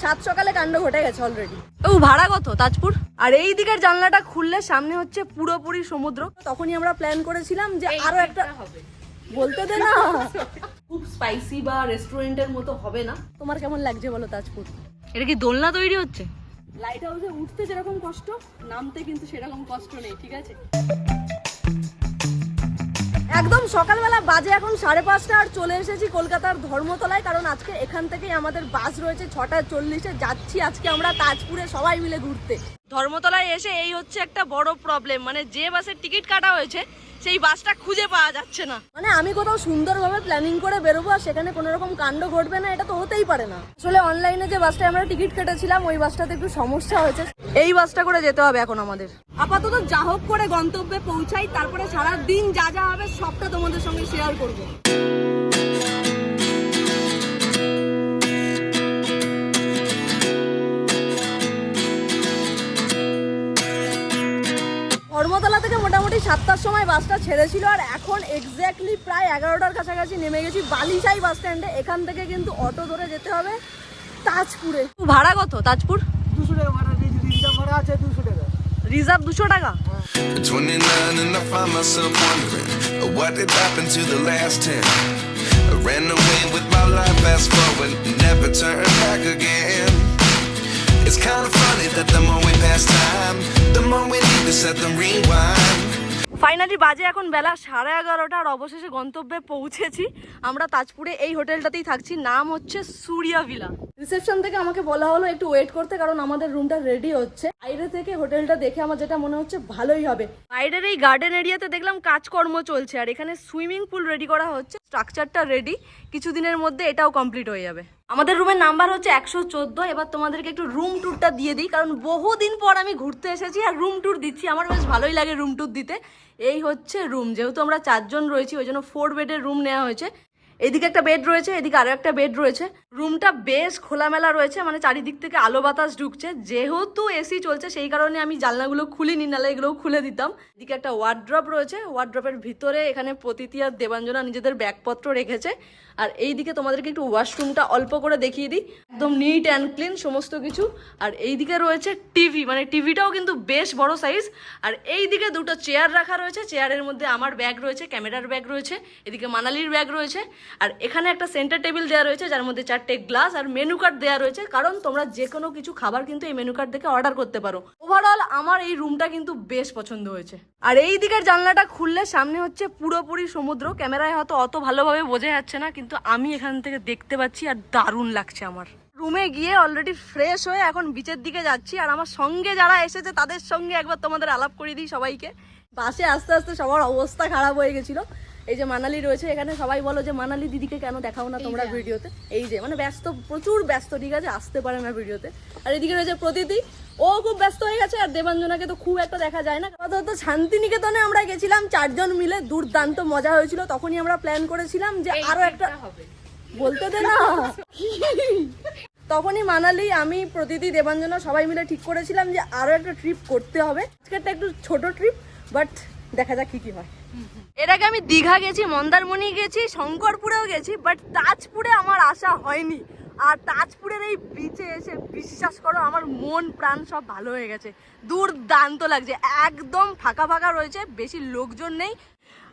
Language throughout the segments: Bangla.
সাত সকালে কাণ্ড ঘটে গেছে অলরেডি ও ভাড়া কত তাজপুর? আর এই দিকের জানলাটা খুললে সামনে হচ্ছে পুরোপুরি সমুদ্র। তখনই আমরা প্ল্যান করেছিলাম যে আরও একটা হবে। বলতে দে না। খুব স্পাইসি বা রেস্টুরেন্টের মতো হবে না। তোমার কেমন লাগছে বলো তাজপুর? এটা কি দোলনা তৈরি হচ্ছে? লাইট হাউসে উঠতে যেরকম কষ্ট নামতে কিন্তু সেরকম কষ্ট নেই ঠিক আছে? একদম সকালবেলা বাজে এখন সাড়ে পাঁচটা আর চলে এসেছি কলকাতার ধর্মতলায়, কারণ আজকে এখান থেকেই আমাদের বাস রয়েছে ছটা চল্লিশে। যাচ্ছি আজকে আমরা তাজপুরে সবাই মিলে ঘুরতে। ধর্মতলায় এসে এই হচ্ছে একটা বড় প্রবলেম মানে যে বাসের টিকিট কাটা হয়েছে সেই বাসটা খুঁজে পাওয়া যাচ্ছে না। মানে আমি কোথাও সুন্দরভাবে প্ল্যানিং করে বেরোবো আর সেখানে কোনো রকম কাণ্ড ঘটবে না এটা তো হতেই পারে না। আসলে অনলাইনে যে বাসটায় আমরা টিকিট কেটেছিলাম ওই বাসটাতে একটু সমস্যা হয়েছে। এই বাসটা করে যেতে হবে এখন আমাদের। আপাতত যা হোক করে গন্তব্যে পৌঁছাই তারপরে সারা দিন যা যা হবে সবটা তোমাদের সঙ্গে শেয়ার করব। সাতটার সময় বাসটা ছেড়েছিল আর এখন এক্স্যাক্টলি প্রায় এগারোটার কাছাকাছি নেমে গেছি বালিশাই বাস স্ট্যান্ডে এখান থেকে কিন্তু অটো ধরে যেতে হবে তাজপুরে ভাড়া কত তাজপুর দুশো টাকা ভাড়া রিজার্ভ ভাড়া আছে দুশো টাকা রিজার্ভ দুশো টাকা 29 and I find myself wondering uh, what did happen to the last 10. I ran away with my life, fast forward, never turn back again. It's kind of funny that the more we pass time, the more we need to set the. Finally বাজে এখন বেলা সাড়ে এগারোটার অবশেষে গন্তব্যে পৌঁছেছি। আমরা তাজপুরে এই হোটেলটাতেই থাকছি নাম হচ্ছে সুরিয়া ভিলা। রিসেপশন থেকে আমাকে বলা হলো একটু ওয়েট করতে কারণ আমাদের রুমটা রেডি হচ্ছে। বাইরে থেকে হোটেলটা দেখে আমার যেটা মনে হচ্ছে ভালোই হবে। বাইরের এই গার্ডেন এরিয়াতে দেখলাম কাজকর্ম চলছে আর এখানে সুইমিং পুল রেডি করা হচ্ছে। স্ট্রাকচারটা রেডি কিছুদিনের মধ্যে এটাও কমপ্লিট হয়ে যাবে। আমাদের রুমের নাম্বার হচ্ছে একশো চোদ্দ, এবার তোমাদেরকে একটু রুম ট্যুরটা দিয়ে দিই, কারণ বহুদিন পর আমি ঘুরতে এসেছি আর রুম ট্যুর দিচ্ছি। আমার বেশ ভালোই লাগে রুম ট্যুর দিতে। এই হচ্ছে রুম যেহেতু আমরা চারজন রয়েছি, ওই জন্য ফোর বেডের রুম নেওয়া হয়েছে। এদিকে একটা বেড রয়েছে, এদিকে আরও একটা বেড রয়েছে। রুমটা বেশ খোলামেলা রয়েছে মানে চারিদিক থেকে আলো বাতাস ঢুকছে। যেহেতু এসি চলছে, সেই কারণে আমি জানলাগুলো খুলিনি নালে এগুলোও খুলে দিতাম। এদিকে একটা ওয়ার্ড্রপ রয়েছে ওয়ার্ড্রপের ভিতরে এখানে প্রতীতি আর দেবাঞ্জনা নিজেদের ব্যাগপত্র রেখেছে। আর এইদিকে তোমাদেরকে একটু ওয়াশরুমটা অল্প করে দেখিয়ে দিই। একদম নিট অ্যান্ড ক্লিন সমস্ত কিছু। আর এইদিকে রয়েছে টিভি মানে টিভিটাও কিন্তু বেশ বড় সাইজ আর এইদিকে দুটো চেয়ার রাখা রয়েছে। চেয়ারের মধ্যে আমার ব্যাগ রয়েছে ক্যামেরার ব্যাগ রয়েছে। এদিকে মানালির ব্যাগ রয়েছে। আর এখানে একটা সেন্টার টেবিল দেওয়া রয়েছে, যার মধ্যে চারটে গ্লাস আর মেনু কার্ড দেওয়া রয়েছে, কারণ তোমরা যে কোনো কিছু খাবার কিন্তু এই মেনু কার্ড দেখে অর্ডার করতে পারো। ওভারঅল আমার এই রুমটা কিন্তু বেশ পছন্দ হয়েছে। আর এই দিকের জানলাটা খুললে সামনে হচ্ছে পুরোপুরি সমুদ্র। ক্যামেরায় হয়তো অত ভালোভাবে বোঝা যাচ্ছে না, কিন্তু আমি এখান থেকে দেখতে পাচ্ছি আর দারুণ লাগছে আমার। রুমে গিয়ে অলরেডি ফ্রেশ হয়ে এখন বিচের দিকে যাচ্ছি, আর আমার সঙ্গে যারা এসেছে তাদের সঙ্গে একবার তোমাদের আলাপ করে দিই সবাইকে। বাসে আস্তে আস্তে সবার অবস্থা খারাপ হয়ে গেছিল। এই যে মানালি রয়েছে এখানে সবাই বলো যে মানালি দিদিকে কেন দেখাও না তোমরা ভিডিওতে? এই যে মানে ব্যস্ত প্রচুর ব্যস্ত ঠিক আছে? আসতে পারে না ভিডিওতে। আর এদিকে রয়েছে প্রতিদি ও খুব ব্যস্ত হয়ে গেছে আর দেবাঞ্জনাকে তো খুব একটা দেখা যায় না। আপাতত শান্তিনিকেতনে আমরা গেছিলাম চারজন মিলে। দুর্দান্ত মজা হয়েছিল। তখনই আমরা প্ল্যান করেছিলাম যে আরও একটা বলতে দে না। তখনই মানালি আমি প্রতিদি দেবাঞ্জনা সবাই মিলে ঠিক করেছিলাম যে আরও একটা ট্রিপ করতে হবে। আজকেরটা একটু ছোট ট্রিপ বাট দেখা যাক কি কি হয়। এর আগে আমি দীঘা গেছি, মন্দারমণি গেছি, শঙ্করপুরেও গেছি বাট তাজপুরে আমার আসা হয়নি। আর তাজপুরের এই বিচে এসে বিশ্বাস করো, আমার মন, প্রাণ সব ভালো হয়ে গেছে। দুর্দান্ত লাগছে, একদম ফাঁকা ফাঁকা রয়েছে, বেশি লোকজন নেই।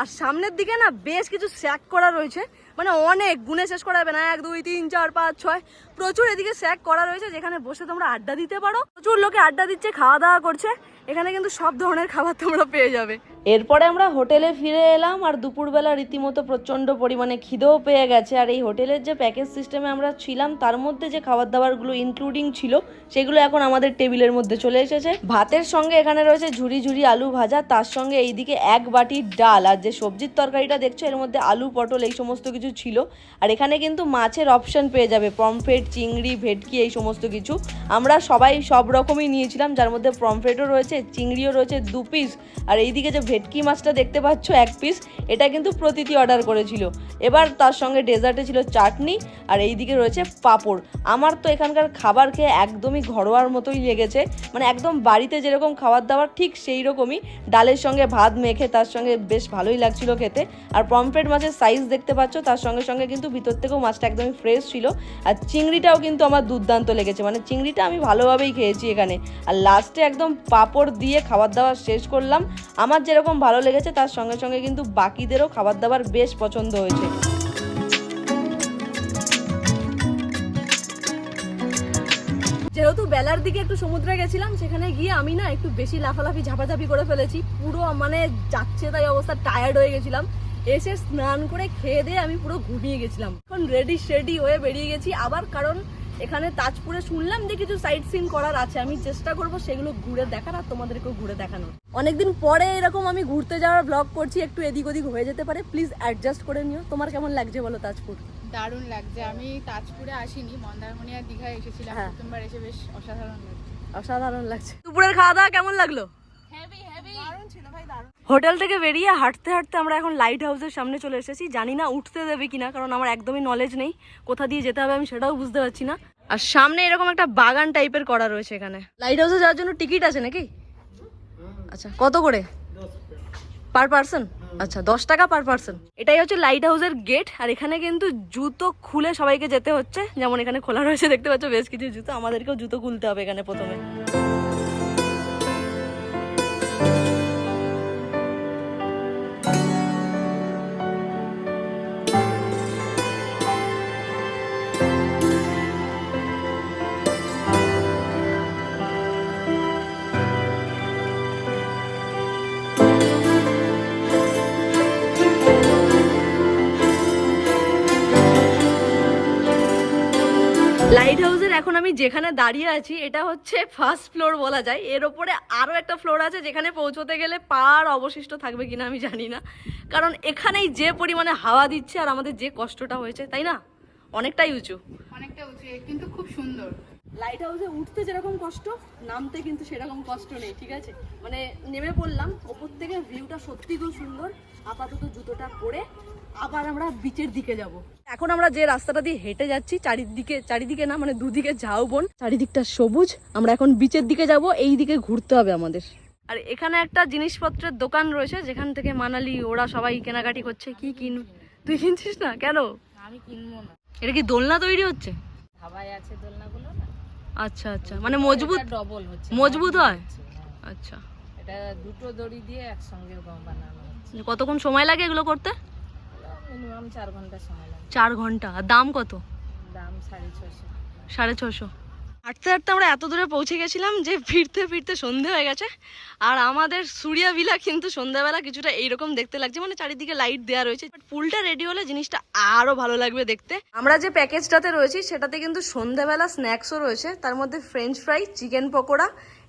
আর সামনের দিকে না বেশ কিছু স্যাক করা রয়েছে মানে অনেক গুণে শেষ করা যাবে না, এক, দুই, তিন, চার, পাঁচ, ছয়। প্রচুর এদিকে স্যাক করা রয়েছে, যেখানে বসে তোমরা আড্ডা দিতে পারো। প্রচুর লোকে আড্ডা দিচ্ছে, খাওয়া দাওয়া করছে। এখানে কিন্তু সব ধরনের খাবার তোমরা পেয়ে যাবে। এরপরে আমরা হোটেলে ফিরে এলাম আর দুপুরবেলা রীতিমতো প্রচণ্ড পরিমাণে খিদেও পেয়ে গেছে। আর এই হোটেলের যে প্যাকেজ সিস্টেমে আমরা ছিলাম, তার মধ্যে যে খাবার দাবারগুলো ইনক্লুডিং ছিল, সেগুলো এখন আমাদের টেবিলের মধ্যে চলে এসেছে। ভাতের সঙ্গে এখানে রয়েছে ঝুরি ঝুরি আলু ভাজা, তার সঙ্গে এইদিকে এক বাটি ডাল। আর যে সবজির তরকারিটা দেখছ, এর মধ্যে আলু, পটল এই সমস্ত কিছু ছিল। আর এখানে কিন্তু মাছের অপশন পেয়ে যাবে পমফ্রেট চিংড়ি, ভেটকি এই সমস্ত কিছু। আমরা সবাই সব রকমই নিয়েছিলাম, যার মধ্যে পমফ্রেটও রয়েছে, চিংড়িও রয়েছে, দু পিস আর এইদিকে যে ভেটকি মাছটা দেখতে পাচ্ছ এক পিস এটা কিন্তু প্রতিটি অর্ডার করেছিল। এবার তার সঙ্গে ডেজার্টে ছিল চাটনি, আর এইদিকে রয়েছে পাঁপড়। আমার তো এখানকার খাবার খেয়ে একদমই ঘরোয়ার মতোই লেগেছে। মানে একদম বাড়িতে যেরকম খাবার দাবার, ঠিক সেই রকমই ডালের সঙ্গে ভাত মেখে তার সঙ্গে বেশ ভালোই লাগছিল খেতে। আর পমফ্রেট মাছের সাইজ দেখতে পাচ্ছ, তার সঙ্গে সঙ্গে কিন্তু ভিতর থেকেও মাছটা একদমই ফ্রেশ ছিল। আর চিংড়িটাও কিন্তু আমার দুর্দান্ত লেগেছে। মানে চিংড়িটা আমি ভালোভাবেই খেয়েছি এখানে। আর লাস্টে একদম পাঁপড় দিয়ে খাবার দাবার শেষ করলাম। আমার যেরকম ভালো লেগেছে, তার সঙ্গে সঙ্গে কিন্তু বাকিদেরও খাবার দাবার বেশ পছন্দ হয়েছে। যেহেতু বেলার দিকে একটু সমুদ্রে গেছিলাম, সেখানে গিয়ে আমি না একটু বেশি লাফালাফি, ঝাপাঝাপি করে ফেলেছি। পুরো মানে যাচ্ছে তাই অবস্থা টায়ার্ড হয়ে গেছিলাম। এসে স্নান করে খেয়ে দিয়ে আমি পুরো ঘুমিয়ে গেছিলাম। এখন রেডি শেডি হয়ে বেরিয়ে গেছি। আবার কারণ এখানে তাজপুরে শুনলাম যে কিছু সাইট সিন করার আছে। আমি চেষ্টা করব সেগুলো ঘুরে দেখার আর তোমাদেরকেও ঘুরে দেখানোর। অনেকদিন পরে এরকম আমি ঘুরতে যাওয়ার ব্লগ করছি একটু এদিক ওদিক হয়ে যেতে পারে। প্লিজ অ্যাডজাস্ট করে নিও। তোমার কেমন লাগছে বলো তাজপুর? দারুণ লাগছে। আমি তাজপুরে আসিনি মন্দারমণি আর দীঘায় এসেছিলাম। হ্যাঁ। প্রথমবার এসে বেশ অসাধারণ লাগছে। অসাধারণ লাগছে। দুপুরের খাওয়া দাওয়া কেমন লাগল? হোটেল থেকে বেরিয়ে হাঁটতে হাঁটতে আমরা এখন লাইট হাউসের সামনে চলে এসেছি। জানি না উঠতে দেবে কিনা কারণ আমার একদমই নলেজ নেই। কোথা দিয়ে যেতে হবে আমি সেটাও বুঝতে পারছি না। আর সামনে এরকম একটা বাগান টাইপের করা রয়েছে এখানে। লাইট হাউসে যাওয়ার জন্য টিকিট আছে নাকি? আচ্ছা কত করে? পার পার্সন আচ্ছা দশ টাকা পার পার্সন এটাই হচ্ছে লাইট হাউসের গেট আর এখানে কিন্তু জুতো খুলে সবাইকে যেতে হচ্ছে। যেমন এখানে খোলা রয়েছে দেখতে পাচ্ছ বেশ কিছু জুতো। আমাদেরকেও জুতো খুলতে হবে এখানে প্রথমে। লাইট হাউসের এখন আমি যেখানে দাঁড়িয়ে আছি, এটা হচ্ছে ফার্স্ট ফ্লোর বলা যায়। এর ওপরে আরও একটা ফ্লোর আছে যেখানে পৌঁছতে গেলে পার অবশিষ্ট থাকবে কিনা আমি জানি না। কারণ এখানেই যে পরিমাণে হাওয়া দিচ্ছে আর আমাদের যে কষ্টটা হয়েছে, তাই না? অনেকটাই উঁচু। অনেকটা উঁচু, কিন্তু খুব সুন্দর। লাইট হাউসে উঠতে যেরকম কষ্ট নামতে কিন্তু সেরকম কষ্ট নেই ঠিক আছে? মানে নেমে পড়লাম ওপর থেকে ভিউটা সত্যি খুব সুন্দর। আপাতত জুতোটা পরে আবার আমরা বিচের দিকে যাব। এখন আমরা যে রাস্তাটা দিয়ে হেঁটে যাচ্ছি চারিদিকে চারিদিকে না মানে দুদিকে ঝাউবন চারিদিকটা সবুজ। আমরা এখন বিচের দিকে যাব এই দিকে ঘুরতে হবে আমাদের। আর এখানে একটা জিনিসপত্রের দোকান রয়েছে যেখান থেকে মানালি ওরা সবাই কেনাকাটি করছে। কি কিন তুই কিনছিস না? কেন? আমি কিনবো না। এটা কি দোলনা তৈরি হচ্ছে? হাওয়ায় আছে দোলনাগুলো। আচ্ছা আচ্ছা। মানে মজবুত ডবল হচ্ছে। মজবুত হয়? আচ্ছা। এটা দুটো দড়ি দিয়ে একসঙ্গে বানানো হচ্ছে। কতক্ষণ সময় লাগে এগুলো করতে? মিনিমাম চার ঘণ্টা সময় লাগে। চার ঘণ্টা। আর দাম কত? দাম সাড়ে ছশো সাড়ে ছশো হাঁটতে হাঁটতে আমরা এত দূরে পৌঁছে গেছিলাম যে ফিরতে ফিরতে সন্ধে হয়ে গেছে। আর আমাদের সুরিয়া ভিলা কিন্তু সন্ধ্যাবেলা কিছুটা এইরকম দেখতে লাগছে মানে চারিদিকে লাইট দেওয়া রয়েছে। বাট পুলটা রেডি হলে জিনিসটা আরও ভালো লাগবে দেখতে। আমরা যে প্যাকেজটাতে রয়েছি, সেটাতে কিন্তু সন্ধ্যাবেলা স্ন্যাক্সও রয়েছে। তার মধ্যে ফ্রেঞ্চ ফ্রাই চিকেন পকোড়া,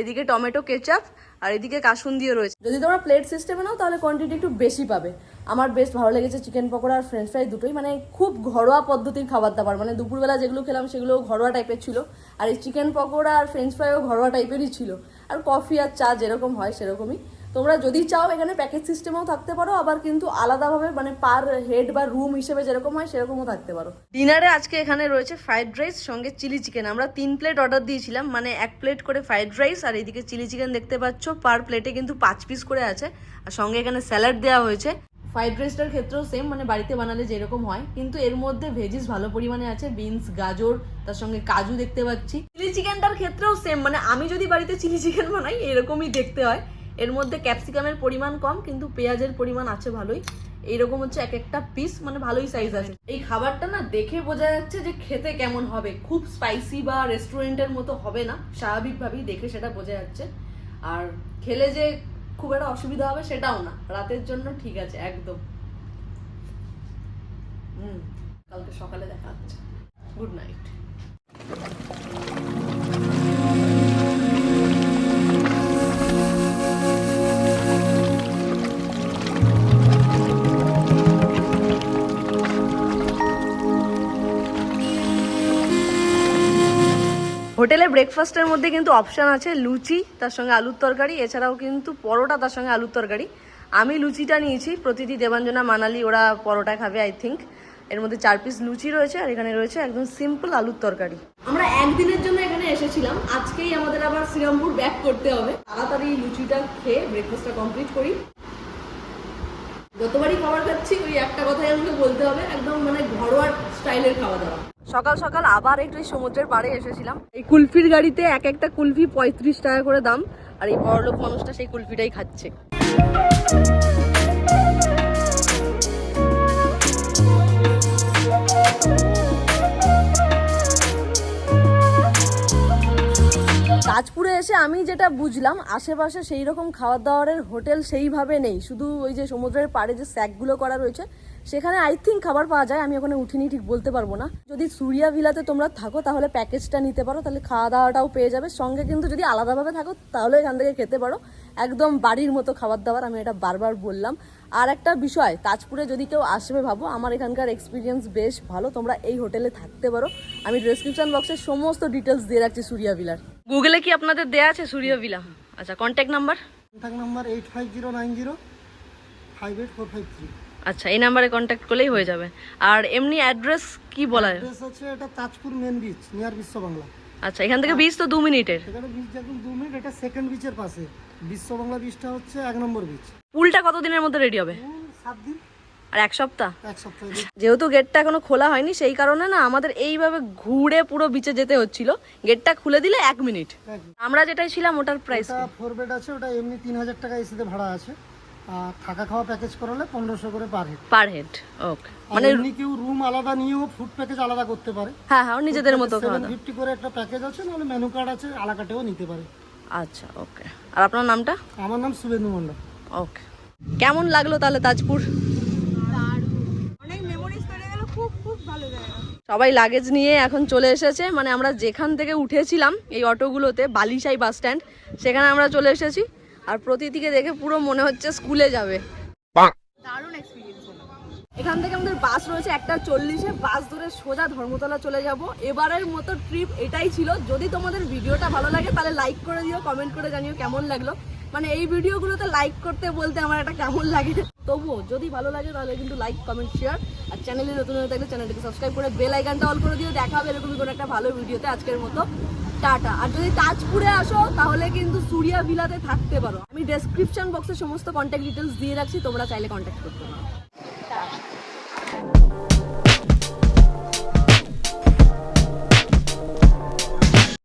এদিকে টমেটো কেচাপ আর এদিকে কাসুন দিয়ে রয়েছে। যদি তোমরা প্লেট সিস্টেমে নাও, তাহলে কোয়ান্টিটি একটু বেশি পাবে। আমার বেশ ভালো লেগেছে চিকেন পকোড়া আর ফ্রেঞ্চ ফ্রাই দুটোই। মানে খুব ঘরোয়া পদ্ধতির খাবার দাবার। মানে দুপুরবেলা যেগুলো খেলাম সেগুলো ঘরোয়া টাইপের ছিল। আর এই চিকেন পকোড়া আর ফ্রেঞ্চ ফ্রাইও ঘরোয়া টাইপেরই ছিল। আর কফি আর চা যেরকম হয় সেরকমই। তোমরা যদি চাও এখানে প্যাকেজ সিস্টেমেও থাকতে পারো, আবার কিন্তু আলাদাভাবে মানে পার হেড বা রুম হিসেবে যেরকম হয় সেরকমও থাকতে পারো। ডিনারে আজকে এখানে রয়েছে ফ্রাইড রাইস সঙ্গে চিলি চিকেন আমরা তিন প্লেট অর্ডার দিয়েছিলাম। মানে এক প্লেট করে ফ্রাইড রাইস আর এইদিকে চিলি চিকেন দেখতে পাচ্ছ। পার প্লেটে কিন্তু পাঁচ পিস করে আছে। আর সঙ্গে এখানে স্যালাড দেওয়া হয়েছে। ফ্রাইড রাইসটার ক্ষেত্রেও সেম মানে বাড়িতে বানালে যেরকম হয়। কিন্তু এর মধ্যে ভেজিস ভালো পরিমাণে আছে বিনস গাজর, তার সঙ্গে কাজু দেখতে পাচ্ছি। চিলি চিকেনটার ক্ষেত্রেও সেম মানে আমি যদি বাড়িতে চিলি চিকেন বানাই, এরকমই দেখতে হয়। এর মধ্যে ক্যাপসিকামের পরিমাণ কম, কিন্তু পেঁয়াজের পরিমাণ আছে ভালোই। এইরকম হচ্ছে এক একটা পিস মানে ভালোই সাইজ আছে। এই খাবারটা না দেখে বোঝা যাচ্ছে যে খেতে কেমন হবে। খুব স্পাইসি বা রেস্টুরেন্টের মতো হবে না। স্বাভাবিকভাবেই দেখে সেটা বোঝা যাচ্ছে। আর খেলে যে খুব একটা অসুবিধা হবে সেটাও না। রাতের জন্য ঠিক আছে, একদম। হুম, কালকে সকালে দেখা হচ্ছে। Good night. হোটেলে ব্রেকফাস্টের মধ্যে কিন্তু অপশান আছে লুচি, তার সঙ্গে আলুর তরকারি, এছাড়াও কিন্তু পরোটা, তার সঙ্গে আলুর তরকারি। আমি লুচিটা নিয়েছি, প্রতিটি দেবাঞ্জনা মানালি ওরা পরোটা খাবে আই থিঙ্ক এর মধ্যে চার পিস লুচি রয়েছে, আর এখানে রয়েছে একদম সিম্পল আলুর তরকারি। আমরা একদিনের জন্য এখানে এসেছিলাম, আজকেই আমাদের আবার শ্রীরামপুর ব্যাক করতে হবে। তাড়াতাড়ি লুচিটা খেয়ে ব্রেকফাস্টটা কমপ্লিট করি। যতবারই খাবার খাচ্ছি, ওই একটা কথাই আমাকে বলতে হবে, একদম মানে ঘরোয়া স্টাইলের খাওয়া দাওয়া। সকাল সকাল আবার একটু সমুদ্রের পাড়ে এসেছিলাম। এই কুলফির গাড়িতে এক একটা কুলফি পঁয়ত্রিশ টাকা করে দাম, আর এই বড়লোক মানুষটা সেই কুলফিটাই খাচ্ছে। তাজপুরে এসে আমি যেটা বুঝলাম, আশেপাশে সেই রকম খাবার দাবারের হোটেল সেইভাবে নেই। শুধু ওই যে সমুদ্রের পাড়ে যে স্যাকগুলো করা রয়েছে সেখানে আই থিঙ্ক খাবার পাওয়া যায় আমি ওখানে উঠিনি ঠিক বলতে পারব না। যদি সুরিয়া ভিলাতে তোমরা থাকো তাহলে প্যাকেজটা নিতে পারো তাহলে খাওয়া দাওয়াটাও পেয়ে যাবে। সঙ্গে কিন্তু যদি আলাদাভাবে থাকো তাহলে এখান থেকে খেতে পারো। একদম বাড়ির মতো খাবার দাবার আমি এটা বারবার বললাম। আর একটা বিষয় তাজপুরে যদি কেউ আসবে ভাবো আমার এখানকার এক্সপিরিয়েন্স বেশ ভালো তোমরা এই হোটেলে থাকতে পারো। আমি ডেসক্রিপশন বক্সে সমস্ত ডিটেলস দিয়ে রাখছি সুরিয়া ভিলার গুগলে কি আপনাদের দেয়া আছে সুরিয়া ভিলা আচ্ছা contact number contact number eight five zero nine zero five eight four five three আচ্ছা এই নাম্বারে কন্ট্যাক্ট করলেই হয়ে যাবে। আর এমনি অ্যাড্রেস কি বলা অ্যাড্রেস আছে এটা তাজপুর মেন বিচ নিয়ার বিশ্ব বাংলা আচ্ছা এখান থেকে বিচ তো দু মিনিটের। সেখানে বিচ একদম দু মিনিট এটা সেকেন্ড বিচের পাশে। বিশ্ব বাংলা বিচটা হচ্ছে এক নম্বর বিচ পুলটা কতদিনের মধ্যে রেডি হবে? সাত দিন। আর এক সপ্তাহ? এক সপ্তাহ যেহেতু গেটটা এখনও খোলা হয়নি সেই কারণে না আমাদের এইভাবে ঘুরে পুরো বিচে যেতে হচ্ছিল। গেটটা খুলে দিলে এক মিনিট। আমরা যেটাই ছিলাম ওটার প্রাইস ফোর বেড আছে ওটা এমনি তিন হাজার টাকা এসিতে ভাড়া আছে। থাকা খাওয়া প্যাকেজ করালে পনেরোশো করে পার হেড পার হেড ওকে মানে এমনি কেউ রুম আলাদা নিয়েও ফুড প্যাকেজ আলাদা করতে পারে। হ্যাঁ হ্যাঁ ওর নিজেদের মতো খাওয়া ফিফটি করে একটা প্যাকেজ আছে নাহলে মেনু কার্ড আছে আলাকাটেও নিতে পারে। আচ্ছা ওকে আর আপনার নামটা? আমার নাম শুভেন্দু মণ্ডল। ওকে কেমন লাগল তাহলে তাজপুর? সবাই লাগেজ নিয়ে এখন চলে এসেছে মানে আমরা যেখান থেকে উঠেছিলাম এই অটোগুলোতে বালিশাই বাস স্ট্যান্ড সেখানে আমরা চলে এসেছি। আর প্রতিদিকে দেখে পুরো মনে হচ্ছে স্কুলে যাবে। দারুণ এক্সপিরিয়েন্স এখান থেকে আমাদের বাস রয়েছে একটা চল্লিশে বাস ধরে সোজা ধর্মতলা চলে যাব। এবারের মতো ট্রিপ এটাই ছিল। যদি তোমাদের ভিডিওটা ভালো লাগে তাহলে লাইক করে দিও কমেন্ট করে জানিও কেমন লাগল। মানে এই ভিডিওগুলোতে লাইক করতে বলতে আমার একটা কেমন লাগে। তবুও যদি ভালো লাগে তাহলে কিন্তু লাইক কমেন্ট শেয়ার আর চ্যানেলে নতুন হয়ে থাকলে চ্যানেলটাকে সাবস্ক্রাইব করে বেল আইকনটা অল করে দিও। দেখা হবে এরকমই কোনো একটা ভালো ভিডিওতে আজকের মতো। টাটা। আর যদি তাজপুরে আসো, তাহলে কিন্তু সুরিয়া ভিলাতে থাকতে পারো। আমি ডেসক্রিপশন বক্সে সমস্ত কন্ট্যাক্ট ডিটেলস দিয়ে রাখছি, তোমরা চাইলে কন্ট্যাক্ট করতে